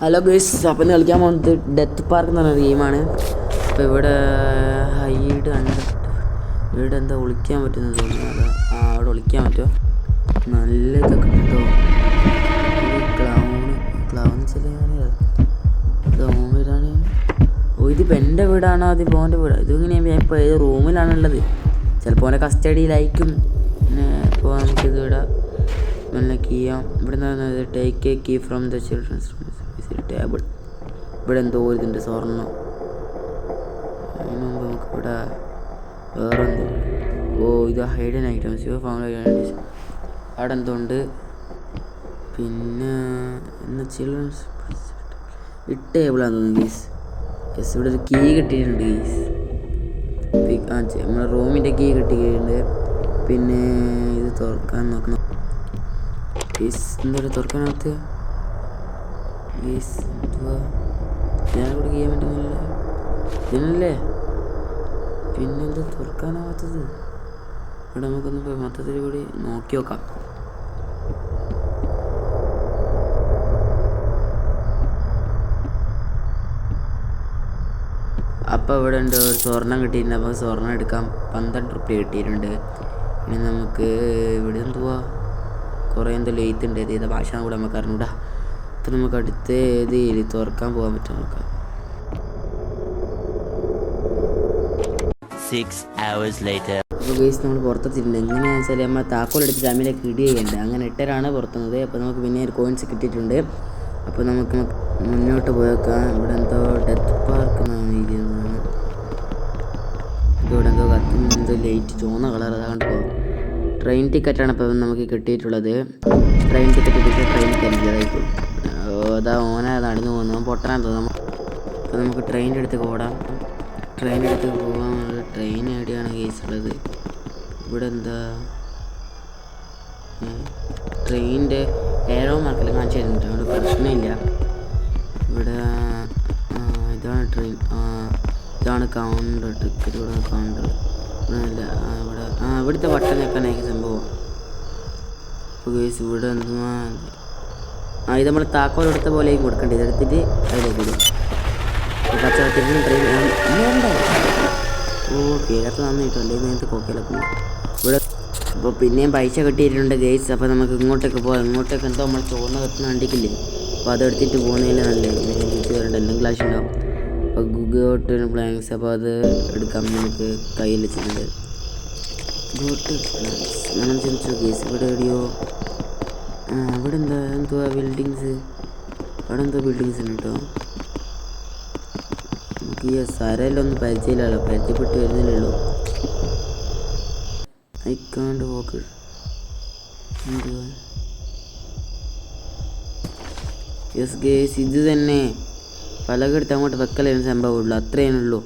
Hello girls അപ്പം ഇന്ന് കളിക്കാൻ പോകുന്നത് ഡെത്ത് പാർക്ക് എന്ന് പറയുന്ന ഗെയിമാണ് അപ്പോൾ ഇവിടെ ഹൈഡ് കണ്ടിട്ട് ഇവിടെ എന്താ ഒളിക്കാൻ പറ്റുന്ന തോന്നുന്നു. ആ അവിടെ ഒളിക്കാൻ പറ്റുമോ നല്ല ഇതൊക്കെ കിട്ടുമോ ക്ലൗണ് ചില ക്ലൗൺ വീടാണ് ഓ ഇതിപ്പോൾ എന്റെ വീടാണോ? അത് പോന്റെ വീടാണ് ഇതിങ്ങനെ ഇപ്പോൾ ഏത് റൂമിലാണുള്ളത് ചിലപ്പോൾ ഓന്റെ കസ്റ്റഡിയിലായിരിക്കും ഇപ്പോൾ നമുക്കിത് ഇവിടെ നല്ല കീ ചെയ്യാം. ഇവിടെ നിന്ന് take a key from the children's table ഇവിടെ എന്തോ ഇതിന്റെ സ്വർണം അതിന് മുമ്പ് നമുക്ക് ഇവിടെ വേറെ ഓ ഇത് ഹൈഡൻ ഐറ്റംസ് യു ഫൗണ്ട് അവിടെ എന്തോ ഉണ്ട്. പിന്നെ എന്നാ ചിൽഡ്രൻസ് ഇട്ട് ടേബിളാണ് ഗീസ് യെസ് ഇവിടെ ഒരു കീ കിട്ടിയിട്ടുണ്ട് ഗീസ് ആ നമ്മുടെ റൂമിന്റെ കീ കിട്ടിയിട്ടുണ്ട്. പിന്നെ ഇത് തുറക്കാൻ നോക്കണം. ഗീസ് എന്തൊരു തുറക്കാനകത്ത് ഗീസ് എന്തുവാ ഞാനിവിടെ ചെയ്യാൻ പറ്റുന്നില്ല ഇതിനല്ലേ പിന്നെന്താ തുറക്കാനാവാത്തത്? ഇവിടെ നമുക്കൊന്ന് പോയി മൊത്തത്തിൽ കൂടി നോക്കി നോക്കാം. അപ്പോൾ ഇവിടെ ഉണ്ട് ഒരു സ്വർണം കിട്ടിയിട്ടുണ്ട്. അപ്പോൾ സ്വർണം എടുക്കാം. പന്ത്രണ്ട് റുപ്യ കിട്ടിയിട്ടുണ്ട്. ഇനി നമുക്ക് ഇവിടെ എന്തുവാ? കുറേ എന്തോ ലെയ്ത്ത് ഉണ്ട്. ഏത്? ഭാഷ കൂടെ നമുക്ക് അറിഞ്ഞൂടാ. അപ്പം നമുക്ക് അടുത്ത ഏത് ഏരി തുറക്കാൻ പോകാൻ പറ്റും നോക്കാം. അപ്പോൾ ഗേസ് നമ്മൾ പുറത്തെത്തിയിട്ടുണ്ട്. എങ്ങനെയാണെന്ന് വെച്ചാൽ നമ്മൾ താക്കോൽ എടുത്ത് ജാമ്യയിലേക്ക് ഇടി ചെയ്യേണ്ടത്. അങ്ങനെ ഇട്ടരാണ് പുറത്തുന്നത്. അപ്പോൾ നമുക്ക് പിന്നെ ഒരു കോയിൻസ് കിട്ടിയിട്ടുണ്ട്. അപ്പോൾ നമുക്ക് മുന്നോട്ട് പോയേക്കാം. ഇവിടെ എന്തോ ഡെത്ത് പാർക്ക് എന്നാണ് എഴുതിയത് ഇവിടെ എന്തോ കത്തുന്ന എന്തോ ലൈറ്റ് ചുവന്ന കളർ അതാണ്ട് കണ്ടോ ട്രെയിൻ ടിക്കറ്റാണ് ഇപ്പോൾ നമുക്ക് കിട്ടിയിട്ടുള്ളത്. ട്രെയിൻ ടിക്കറ്റ് കിട്ടിയ ട്രെയിൻ കരിക്കതായിരിക്കും അതാ ഓന നടന്നു പോകുന്നു പൊട്ടനാൻ തോന്നുന്നു. അപ്പോൾ നമുക്ക് ട്രെയിനിന്റെ അടുത്ത് ഓടാം. ട്രെയിനിന്റെ അടുത്ത് പോകാൻ ട്രെയിൻ എവിടെയാണ് കേസ് ഉള്ളത്? ഇവിടെ എന്താ? ട്രെയിനിന്റെ ഏറോ മാർക്കിൽ കാണിച്ചു തരുന്നുണ്ട്. അതുകൊണ്ട് പ്രശ്നമില്ല. ഇവിടെ ഇതാണ് ട്രെയിൻ ഇതാണ് കൗണ്ടർ ടിക്കറ്റ് ഇവിടെ കൗണ്ടർ ഇവിടെ ഇവിടെ ആ ഇവിടുത്തെ ബട്ടൺ ഞെക്കാനായിരിക്കും സംഭവം. അപ്പോൾ കേസ് ഇവിടെ എന്തുവാ? ആ ഇത് നമ്മൾ താക്കോൽ എടുത്ത പോലെ കൊടുക്കണ്ടേ. ഇതെടുത്തിട്ട് അതിലേക്ക് ഇടും. പച്ചവത്തിന് ട്രെയിൻ ഓ കേരളത്തിൽ നന്നായിട്ട് നേരത്തെ കോക്കിലൊക്കെ ഇവിടെ അപ്പോൾ പിന്നെയും പൈസ കിട്ടിയിട്ടുണ്ട് ഗേറ്റ്സ് അപ്പോൾ നമുക്ക് ഇങ്ങോട്ടേക്ക് പോകാം ഇങ്ങോട്ടേക്ക് എന്തോ നമ്മൾ ചോറിന് കത്തുന്ന കണ്ടിക്കില്ലേ അപ്പോൾ അതെടുത്തിട്ട് പോകുന്നതിൽ നല്ലത്. തിരിച്ച് വരേണ്ട. എന്തെങ്കിലും ക്ലാഷ് ഉണ്ടാവും. അപ്പോൾ ഗുഗോട്ട് പ്ലാങ്സ് അപ്പോൾ അത് എടുക്കാം നമുക്ക് കയ്യിൽ വെച്ചിട്ടുണ്ട്. ഗോട്ട് പ്ലാങ്സ് ഞാൻ ചിന്തിച്ചു ഗേസ് ഇവിടെ എവിടെയോ ആ ഇവിടെ എന്താ എന്തുവാ ബിൽഡിങ്സ് അവിടെ എന്തോ ബിൽഡിങ്സ് ഉണ്ട്? കേട്ടോ നമുക്ക് ഈ സരയിലൊന്നും പരിചയമില്ലല്ലോ പരിചയപ്പെട്ട് വരുന്നില്ലല്ലോ അയക്കാണ്ട് പോക്ക് എന്തുവാ? യെസ് ഗേസ് ഇത് തന്നെ. പലകെടുത്ത് അങ്ങോട്ട് വെക്കലായിരുന്നു സംഭവമുള്ളൂ അത്രയേ ഉള്ളൂ.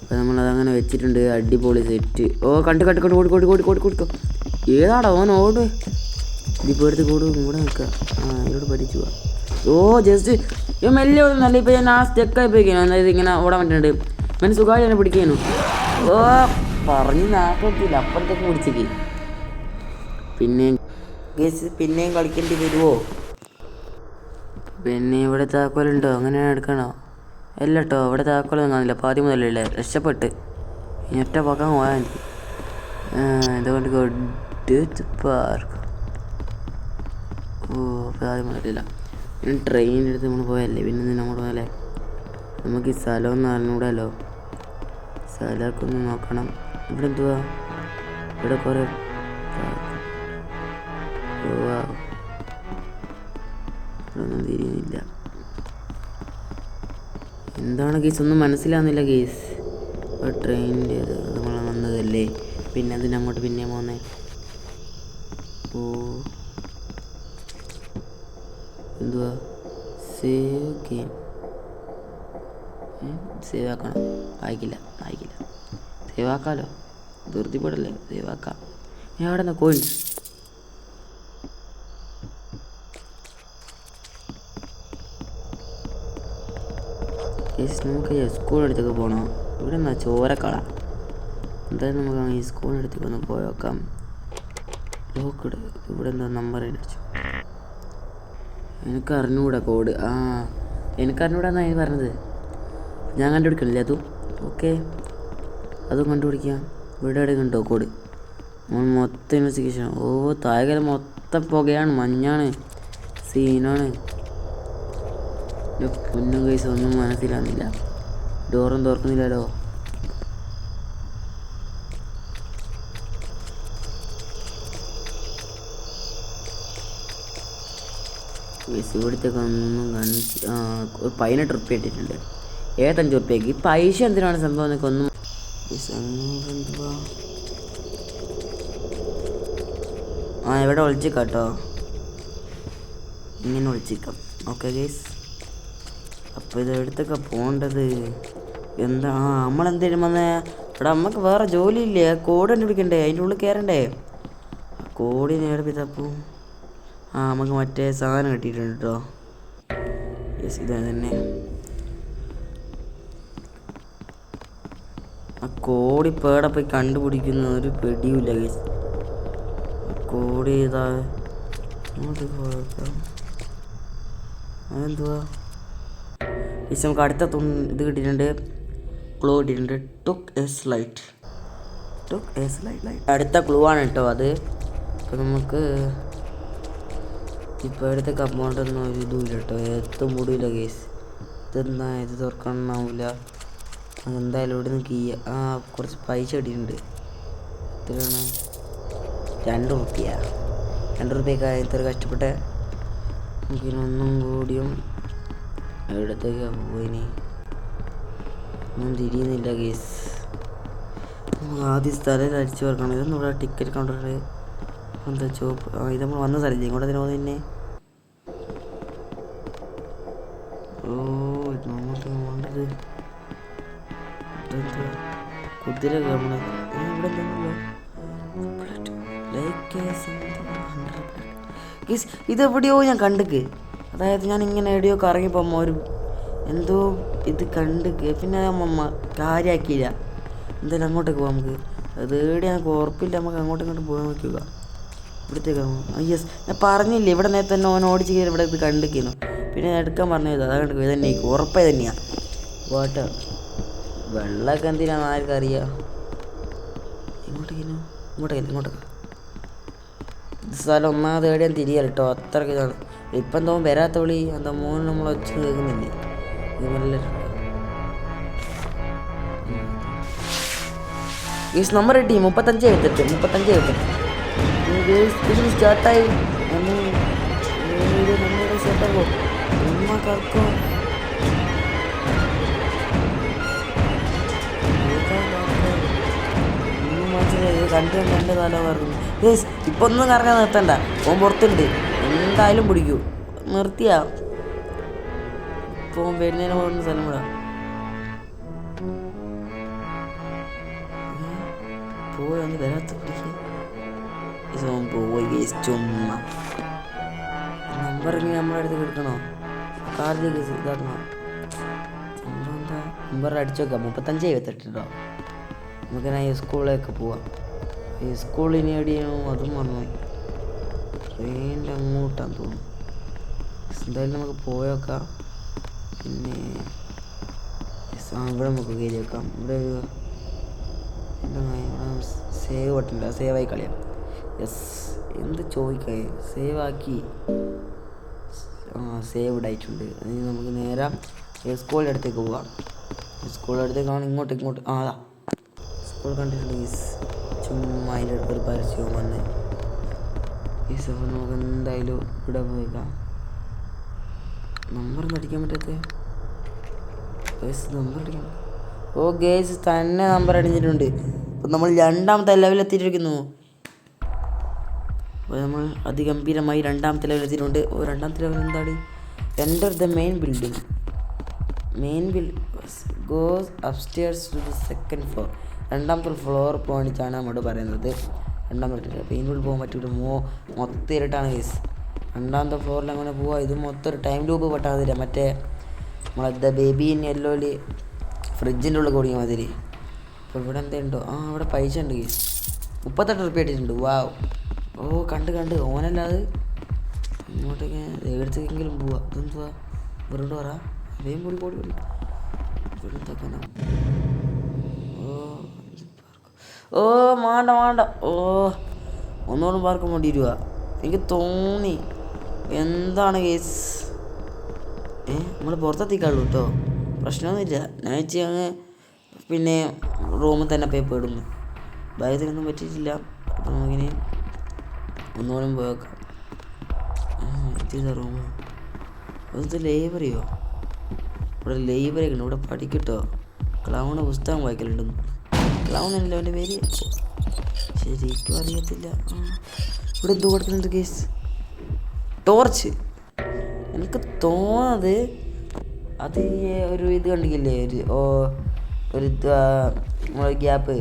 അപ്പോൾ നമ്മളതങ്ങനെ വെച്ചിട്ടുണ്ട്. അടിപൊളി സെറ്റ് ഓ കണ്ട് കണ്ട് കണ്ട് ഓടി ഓടി കൊടുക്കോ ഏതാടാ ഓൻ ഓട്? ഇതിപ്പോൾ എടുത്ത് കൂട് നിൽക്കുക. ആ ഇതിനോട് പഠിച്ചു പോവാം ഓ ജസ്റ്റ് ഇവ മെല്ലെ ഓടുന്നല്ല ഇപ്പം ഞാൻ ആ സ്റ്റെക്കായി പോയിക്കാനോ അതായത് ഇങ്ങനെ ഓടാൻ പറ്റുന്നുണ്ട് മെൻ സുഖമായി എന്നെ പിടിക്കാനു ഓ പറഞ്ഞ് നാക്കത്തില്ല അപ്പുറത്തേക്ക് പിടിച്ചേക്ക്. പിന്നെയും പിന്നെയും കളിക്കേണ്ടി വരുമോ പിന്നെ ഇവിടെ താക്കോലുണ്ടോ? അങ്ങനെ എടുക്കണോ? അല്ല കേട്ടോ ഇവിടെ താക്കോലൊന്നും കാണില്ല അപ്പോൾ ആദ്യം മുതലല്ലേ രക്ഷപ്പെട്ട്. ഇനി ഒറ്റ പക്കം പോയാൽ മതി. ഇതുകൊണ്ട് ഗുഡ് പാർക്ക് അപ്പോൾ ആരും ഇനി ട്രെയിനിന്റെ അടുത്ത് നമ്മൾ പോയല്ലേ? പിന്നെ എന്തിനാ അങ്ങോട്ട് പോയാലേ? നമുക്ക് ഈ സ്ഥലം ഒന്ന് അറിഞ്ഞൂടല്ലോ സ്ഥലമൊക്കെ ഒന്ന് നോക്കണം. ഇവിടെ എന്തുവാ? ഇവിടെ കുറേ തിരിയുന്നില്ല. എന്താണ് കേസ് ഒന്നും മനസ്സിലാവുന്നില്ല കേസ് ഇപ്പോൾ ട്രെയിനിന്റെ നമ്മൾ വന്നതല്ലേ? പിന്നെ അതിനങ്ങോട്ട് പിന്നെ പോന്നേ? ഓ. എന്തുവാ സേവ് ഗെയിം സേവ് ആക്കണം വായിക്കില്ല വായിക്കില്ല സേവ് ആക്കാമല്ലോ ധൃതിപ്പെടല്ലേ സേവ് ആക്കാം ഞാൻ അവിടെ നിന്ന് കോയിൻസ് യെസ് നമുക്ക് സ്കൂൾ അടുത്തൊക്കെ പോകണം ഇവിടെ നിന്നാ ചോരക്കള. എന്തായാലും നമുക്ക് ഈ സ്കൂൾ അടുത്തേക്ക് ഒന്ന് പോയേക്കാം ലോക്കിട് ഇവിടെ എന്താ നമ്പർ അടിച്ചു എനിക്ക് അറിഞ്ഞുകൂടാ കോഡ് ആ എനിക്ക് എനിക്കറിഞ്ഞൂടാന്നാ ഞാൻ പറഞ്ഞത്. ഞാൻ കണ്ടുപിടിക്കണില്ലേ അതും? ഓക്കെ അതും കണ്ടുപിടിക്കാം. ഇവിടെ എവിടെ കണ്ടോ കോഡ് മൊത്തം ഇൻവെസ്റ്റിഗേഷൻ ഓ താഴെ മൊത്തം പുകയാണ് മഞ്ഞാണ് സീനാണ്. പൊന്നും കൈസ് ഒന്നും മനസ്സിലാകുന്നില്ല ഡോറും തുറക്കുന്നില്ലല്ലോ. ഗൈസ് ഇവിടുത്തേക്ക് ഒന്നും കാണിച്ച് ഒരു പതിനെട്ട് റുപ്യ ഇട്ടിട്ടുണ്ട് ഏഴത്തഞ്ച് റുപ്യക്ക് പൈസ എന്തിനാണ് സംഭവം എന്നൊക്കെ ഒന്നും ആ എവിടെ ഒളിച്ചിക്കാം കേട്ടോ ഇങ്ങനെ ഒളിച്ചിക്കാം. ഓക്കെ ഗൈസ് അപ്പോൾ ഇത് എടുത്തൊക്കെ പോകേണ്ടത് എന്താ ആ നമ്മളെന്തേലും വന്ന ഇവിടെ നമുക്ക് വേറെ ജോലിയില്ലേ? കോഡ് കണ്ടുപിടിക്കണ്ടേ? അതിന്റെ ഉള്ളിൽ കയറണ്ടേ കോഡിന് എവിടെ ആ നമുക്ക് മറ്റേ സാധനം കിട്ടിയിട്ടുണ്ട് കേട്ടോ യെസ് ഇത് തന്നെ. ആ കോടി പേടെ പോയി കണ്ടുപിടിക്കുന്ന ഒരു പെടിയുമില്ല ഗൈസ് കോടി ഇതാ. അതെന്തുവാ? ഗൈസ് നമുക്ക് അടുത്ത തുണ് ഇത് കിട്ടിയിട്ടുണ്ട്. ക്ലൂ കിട്ടിയിട്ടുണ്ട്. Took S light took S slight light അടുത്ത ക്ലൂ ആണ് കേട്ടോ അത്. അപ്പോൾ നമുക്ക് ഇപ്പോൾ ഇവിടുത്തെ കമ്പൗണ്ടൊന്നും ഒരു ഇതുമില്ല കേട്ടോ. എത്തും മൂടില്ല കേസ് ഇതെന്താ? ഇത് തുറക്കണമാവില്ല എന്തായാലും ഇവിടെ നിന്ന് കീ ആ കുറച്ച് പൈസ കിട്ടിയിട്ടുണ്ട്. എത്രയാണ് രണ്ട് റുപ്യ രണ്ട് റുപ്യക്ക് ഇത്ര കഷ്ടപ്പെട്ടെ നമുക്കിനൊന്നും കൂടിയും എവിടത്തേക്കാണ് പോയിനി? ഒന്നും തിരിയുന്നില്ല കേസ് ആദ്യം സ്ഥലം അടിച്ചു പറക്കണം ഇതൊന്നും ഇവിടെ ടിക്കറ്റ് കൗണ്ടറിൽ എന്താ ചോപ്പ് ഇത് നമ്മൾ വന്ന സ്ഥലം ഇങ്ങോട്ട് തന്നെ പോകുന്നത് ഓ ഇത് വേണ്ടത് ഇതെന്താ കുതിര നമ്മളെ ഇവിടെ ഇതെവിടെയോ ഞാൻ കണ്ടുക്ക്. അതായത് ഞാൻ ഇങ്ങനെ എവിടെയോ കറങ്ങിപ്പോൾ ഒരു എന്തോ ഇത് കണ്ടുക്ക്. പിന്നെ അമ്മ കാര്യമാക്കിയില്ല എന്തായാലും അങ്ങോട്ടേക്ക് പോകാം നമുക്ക്. അത് എവിടെയാണ് ഉറപ്പില്ല. നമുക്ക് അങ്ങോട്ടും ഇങ്ങോട്ടും പോകാൻ നോക്കുക ഇവിടത്തേക്കാണോ യെസ് ഞാൻ പറഞ്ഞില്ലേ ഇവിടെ നേരത്തെ തന്നെ ഓൻ ഓടിച്ച് കയറി ഇവിടെ ഇത് കണ്ടിരിക്കുന്നു പിന്നെ എടുക്കാൻ പറഞ്ഞത് അതാ കണ്ടു ഇത് തന്നെ ഉറപ്പേ തന്നെയാണ് വാട്ടർ വെള്ളമൊക്കെ എന്തിനാണ് ആർക്കും അറിയാം. ഇങ്ങോട്ടേക്കിനോ ഇങ്ങോട്ടേക്ക് ഇങ്ങോട്ടേക്ക്. സ്ഥലം ഒന്നാമത് എവിടെയും തിരിയാൽ കേട്ടോ അത്രയ്ക്ക് ഇതാണ്. ഇപ്പം എന്തോ വരാത്ത വിളി എന്താ മോൻ നമ്മൾ ഒച്ച കേൾക്കുന്നില്ലേ? ഗേസ് നമ്പർ കിട്ടി മുപ്പത്തഞ്ച് എഴുത്തെട്ട് മുപ്പത്തഞ്ച് എഴുത്തെട്ട് ഗേസ് സ്റ്റാർട്ടായി. നമ്മുടെ സ്റ്റാർട്ടാകോ ഉമ്മ കറക്കോ? കണ്ടു കണ്ട് തല പറഞ്ഞു ഗേസ് ഇപ്പൊ ഒന്നും കറങ്ങാൻ നിർത്തണ്ട. ഓൻ പുറത്തുണ്ട്. എന്തായാലും പിടിക്കൂ. നിർത്തിയാ. ഇപ്പൊ ഓൻ വരുന്നതിന് പോകുന്ന സ്ഥലം കൂടാ പോയി ഒന്ന് വരാത്ത ഓൻ പോയി ചുമ്മാ. നമ്പർ ഇനി നമ്മുടെ അടുത്ത് കിടക്കണോ? കാർഡ് കേസ് ഇതാക്കണോ? എന്താ? നമ്പർ അടിച്ചു നോക്കാം മുപ്പത്തഞ്ച് എഴുപത്തെട്ട് നമുക്ക് ഞാൻ സ്കൂളിലേക്ക് പോവാം. ഈ സ്കൂൾ ഇനി എവിടെയാണോ അതും മറന്നുപോയി ട്രെയിനിന്റെ അങ്ങോട്ടാന്ന് തോന്നുന്നു. എന്തായാലും നമുക്ക് പോയേക്കാം പിന്നെ ഇവിടെ നമുക്ക് കയറി വെക്കാം. ഇവിടെ ഒരു എന്താ സേവ് ബട്ടണില്ല സേവായി കളിയാം. യെസ് എന്ത് ചോദിക്കാൻ സേവ് ആക്കി. സേവ്ഡ് ആയിട്ടുണ്ട് ഇനി നമുക്ക് നേരെ സ്കൂളിന്റെ അടുത്തേക്ക് പോവാം സ്കൂളിന്റെ അടുത്തേക്കാണ് ഇങ്ങോട്ട് ഇങ്ങോട്ട്. ആ സ്കൂൾ കണ്ടിട്ടുണ്ട് ചുമ്മാ അതിന്റെ അടുത്തൊരു പരസ്യവും വന്ന്. ഈ അപ്പോൾ നമുക്ക് എന്തായാലും ഇവിടെ പോയേക്കാം. നമ്പർ അടിക്കാൻ പറ്റാത്ത? നമ്പർ അടിക്കാം ഓ ഗേസ് തന്നെ നമ്പർ അടിഞ്ഞിട്ടുണ്ട്. അപ്പം നമ്മൾ രണ്ടാമത്തെ ലെവലെത്തിയിരിക്കുന്നു അപ്പോൾ നമ്മൾ അതിഗംഭീരമായി രണ്ടാമത്തെ ലെവൽ എത്തിയിട്ടുണ്ട് ഓ രണ്ടാമത്തെ ലെവൽ എന്താണ്? Enter the main building main bill goes upstairs to the second floor രണ്ടാമത്തെ ഫ്ലോർ പോണിച്ചാണ് നമ്മോട് പറയുന്നത്. രണ്ടാമത്തെ പെയിന്റുള്ളിൽ പോകാൻ പറ്റൂല. മോ മൊത്തം ഇരട്ടാണ് കേസ് രണ്ടാമത്തെ ഫ്ലോറിൽ അങ്ങനെ പോവാ. ഇത് മൊത്തം ഒരു ടൈം ലൂപ്പ് പെട്ടാതില്ല മറ്റേ നമ്മളെ ദ ബേബി ഇൻ യെല്ലോയിൽ ഫ്രിഡ്ജിന്റെ ഉള്ളിൽ കുടുങ്ങിയ മാതിരി. അപ്പോൾ ഇവിടെ എന്തുണ്ടോ? ആ ഇവിടെ പൈസ ഉണ്ട് കേസ് മുപ്പത്തെട്ട് റുപ്യ ഇട്ടിട്ടുണ്ട്. വാവ് ഓ കണ്ട് കണ്ട്. ഓനല്ലാതെ ഇങ്ങോട്ടേക്ക് എടുത്തേക്കെങ്കിലും പോവാ. ഇതെന്തുവാ? വെറുതെ പറ. വേഗം പോയി കൂടി ഇവിടെ എന്തൊക്കെയാ? ഓ മാണ്ട വേണ്ട ഓ ഒന്നുകൂടെ പാർക്കാൻ വേണ്ടി ഇരുവാ. എനിക്ക് തോന്നി. എന്താണ് കേസ് ഏ നമ്മൾ പുറത്തെത്തിക്കാളൂ കേട്ടോ പ്രശ്നമൊന്നുമില്ല. ഞാൻ വെച്ച് അങ്ങ് പിന്നെ റൂമിൽ തന്നെ പോയി പെടുന്നു ബാഗത്തിനൊന്നും പറ്റിയിട്ടില്ല. അപ്പം നമുക്കിനി ഒന്നുകൂടെ വേക്കാം വെക്കാം ആ, റൂം ഇത് ലൈബ്രറിയോ ഇവിടെ ലൈബ്രറി ഉണ്ട്. ഇവിടെ പഠിക്കട്ടോ. ക്ലൗണ് പുസ്തകം വായിക്കലുണ്ടെന്ന് ക്ലൗൺ എന്റെ പേര്. ശരിക്കും അറിയത്തില്ല. ഇവിടെ എന്തോ കൊടുക്കുന്നുണ്ട് കേസ് ടോർച്ച് എനിക്ക് തോന്നുന്നത് അത് ഒരു ഇത് കണ്ടില്ലേ? ഒരു ഓ ഒരു ഗ്യാപ്പ്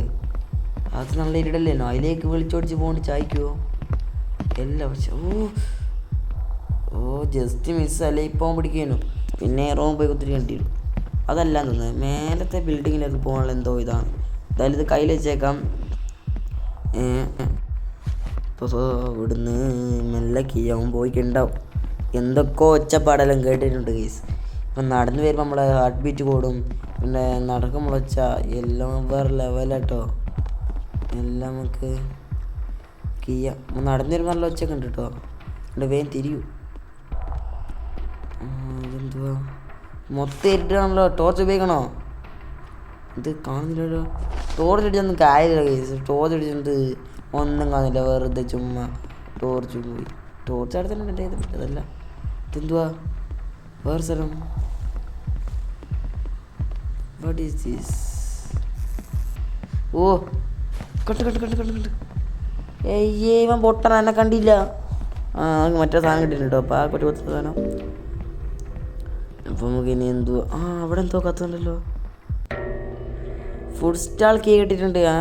അത് നല്ല ഇരുടല്ലേനോ അതിലേക്ക് വിളിച്ചോടിച്ച് പോകണ്ട് ചായക്കുമോ എല്ലാം പക്ഷെ ഓ ഓ ജസ്റ്റ് മിസ് അല്ലേ? ഇപ്പോൾ പിടിക്കുന്നു പിന്നെ റോം പോയി കുത്തിരി കണ്ടിരുന്നു അതല്ല തോന്നുന്നത് മേലത്തെ ബിൽഡിങ്ങിലേക്ക് പോകാനുള്ള എന്തോ ഇതാണ്. എന്തായാലും ഇത് കയ്യിൽ വെച്ചേക്കാം. ഇപ്പോൾ ഇവിടുന്ന് മെല്ലെ കീയാവും പോയിക്കുണ്ടാവും. എന്തൊക്കെ ഒച്ചപ്പാടെല്ലാം കേട്ടിട്ടുണ്ട് കേസ് ഇപ്പം നടന്നു വരുമ്പോൾ നമ്മളെ ഹാർട്ട് ബീറ്റ് കൂടും. പിന്നെ നടക്കുമ്പോൾ ഒച്ച. എല്ലാം വേറെ ലെവലാട്ടോ എല്ലാം നമുക്ക് കീയ. നടന്നു വരുമ്പോൾ നല്ല ഒച്ചയൊക്കെ ഉണ്ട് കേട്ടോ. എന്നിട്ട് വേഗം തിരിയൂ. ഇതെന്തുവാ? മൊത്തം ഇരുട്ടാണല്ലോ. ടോർച്ച് ഉപയോഗിക്കണോ? ഇത് കാണുന്നില്ലല്ലോ. ടോർച്ച് അടിച്ചൊന്നും കാര്യമില്ല കേസ് ടോർച്ച് അടിച്ചിട്ട് ഒന്നും കാണുന്നില്ല. വെറുതെ ചുമ്മാ ടോർച്ച് പോയി ടോർച്ച് അവിടെ തന്നെ അതല്ല. ഇതെന്തുവാ? വേറെ സ്ഥലം. What is this oh cut cut cut cut കണ്ട്. ഏയ്യേ ഇവൻ പൊട്ടൻ എന്നെ കണ്ടില്ല. ആ മറ്റേ സാധനം കിട്ടിയിട്ടുണ്ട് കേട്ടോ അപ്പോൾ ആ കൊച്ചു കൊച്ചു സാധനം. അപ്പോൾ നമുക്ക് ഇനി എന്തോ ആ അവിടെ എന്തോ കത്തുണ്ടല്ലോ. ഫുഡ് സ്റ്റാൾ കീ കിട്ടിയിട്ടുണ്ട്. ആ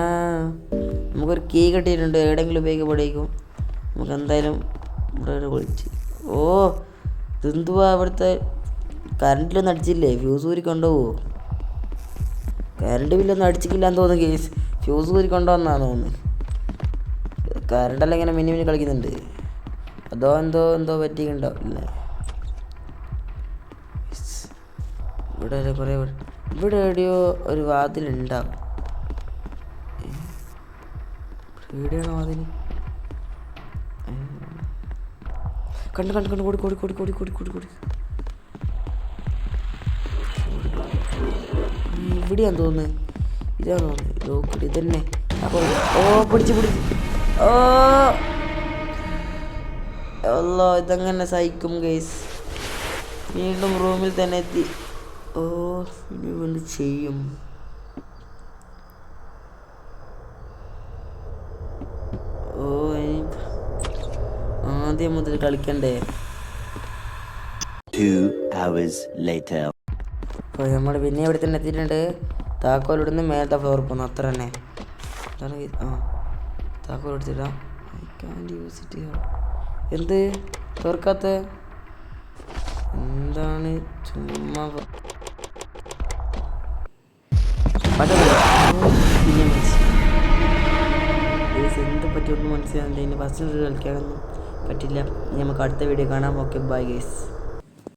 നമുക്കൊരു കീ കിട്ടിയിട്ടുണ്ട്. എവിടെയെങ്കിലും ഉപയോഗിക്കപ്പെടേക്കും നമുക്ക് എന്തായാലും ഇവിടെ വിളിച്ച് ഓ ഇതെന്തുവാ അവിടുത്തെ കറണ്ടിലൊന്നും അടിച്ചില്ലേ? ഫ്യൂസ് ഊരി കൊണ്ടുപോവോ? കറണ്ട് ബില്ലൊന്നും അടിച്ചിട്ടില്ല എന്ന് തോന്നുന്നു കേസ് ഫ്യൂസ് ഊരി കൊണ്ടുവന്നാന്ന് തോന്നുന്നു. കറണ്ടെല്ലാം ഇങ്ങനെ മിനി മിനി കളിക്കുന്നുണ്ട്. അതോ എന്തോ എന്തോ പറ്റിയിട്ടുണ്ടാവില്ലേ? ഇവിടെ ഒരു കുറേ ഇവിടെ എവിടെയോ ഒരു വാതിലുണ്ടാവും. ഉണ്ടാവും വാതിൽ? കണ്ട് കണ്ട് കണ്ട്. കൂടി കൂടി കൂടി കൂടി കൂടി കൂടി കൂടി ഇവിടെയാന്ന് തോന്നുന്നത് ഇതാന്ന് തോന്നുന്നത് ഇതോ കൂടി ഇതന്നെ. അപ്പോൾ ഓ പിടിച്ച് പിടിച്ച്. ഓ. ഇതങ്ങനെ സഹിക്കും ഗൈസ് വീണ്ടും റൂമിൽ തന്നെ എത്തി. ഓ ഇനി വീണ്ടും ചെയ്യും. ഓ ആദ്യം മുതൽ കളിക്കണ്ടേ? Two hours later. അപ്പോൾ നമ്മൾ പിന്നെ ഇവിടെ തന്നെ എത്തിയിട്ടുണ്ട്. താക്കോൽ ഇവിടുന്ന് മേലത്തെ ഫ്ലോർ പോകുന്നു അത്ര തന്നെ. ആ. താക്കോൽ എടുത്തിട്ടാ ഐ യൂസ് ഇറ്റ് എന്ത്? തുറക്കാത്ത എന്താണ് ചുമ്മാ എന്ത് പറ്റിയൊന്നും മനസ്സിലാകുന്നില്ല ഇനി ഫസ്റ്റ് കളിക്കാനൊന്നും പറ്റില്ല. നമുക്ക് അടുത്ത വീഡിയോ കാണാം. Okay bye guys